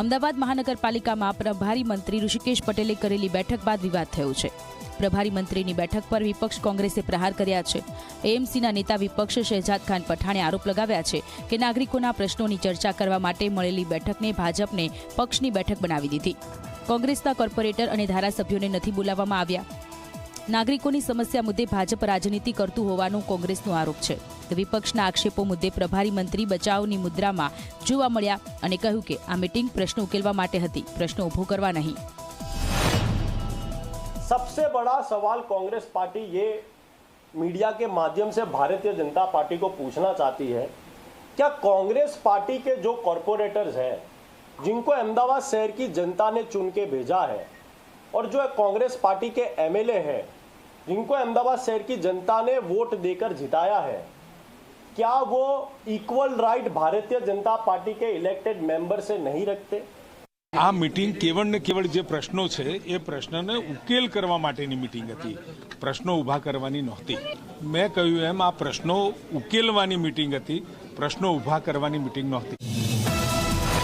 અમદાવાદ મહાનગરપાલિકામાં પ્રભારી મંત્રી ઋષિકેશ પટેલે કરેલી બેઠક બાદ વિવાદ થયો છે. પ્રભારી મંત્રીની બેઠક પર વિપક્ષ કોંગ્રેસે પ્રહાર કર્યા છે. એએમસીના નેતા વિપક્ષ શહેજાદ ખાન પઠાણે આરોપ લગાવ્યા છે કે નાગરિકોના પ્રશ્નોની ચર્ચા કરવા માટે મળેલી બેઠકને ભાજપને પક્ષની બેઠક બનાવી દીધી. કોંગ્રેસના કોર્પોરેટર અને ધારાસભ્યોને નથી બોલાવવામાં આવ્યા. નાગરિકોની સમસ્યા મુદ્દે ભાજપ રાજનીતિ કરતું હોવાનો કોંગ્રેસનો આરોપ છે તો વિપક્ષના આક્ષેપો મુદ્દે પ્રભારી મંત્રી બચાવની મુદ્રામાં જોવા મળ્યા અને કહ્યું કે આ મીટિંગ પ્રશ્નો ઉકેલવા માટે હતી પ્રશ્નો ઊભો કરવા નહીં सबसे बड़ा सवाल कांग्रेस पार्टी ये मीडिया के माध्यम से भारतीय जनता पार्टी को पूछना चाहती है क्या कांग्रेस पार्टी के जो कॉरपोरेटर्स हैं जिनको अहमदाबाद शहर की जनता ने चुन के भेजा है और जो कांग्रेस पार्टी के एमएलए हैं जिनको अहमदाबाद शहर की जनता ने वोट देकर जिताया है क्या वो equal right Bharatiya Janata party के इलेक्टेड मेंबर से नहीं रखते આ મીટિંગ કેવળ ને કેવળ જે પ્રશ્નો છે એ પ્રશ્નને ઉકેલ કરવા માટેની મીટિંગ હતી પ્રશ્નો ઊભા કરવાની નહોતી મેં કહ્યું એમ આ પ્રશ્નો ઉકેલવાની મીટિંગ હતી પ્રશ્નો ઊભા કરવાની મીટિંગ નહોતી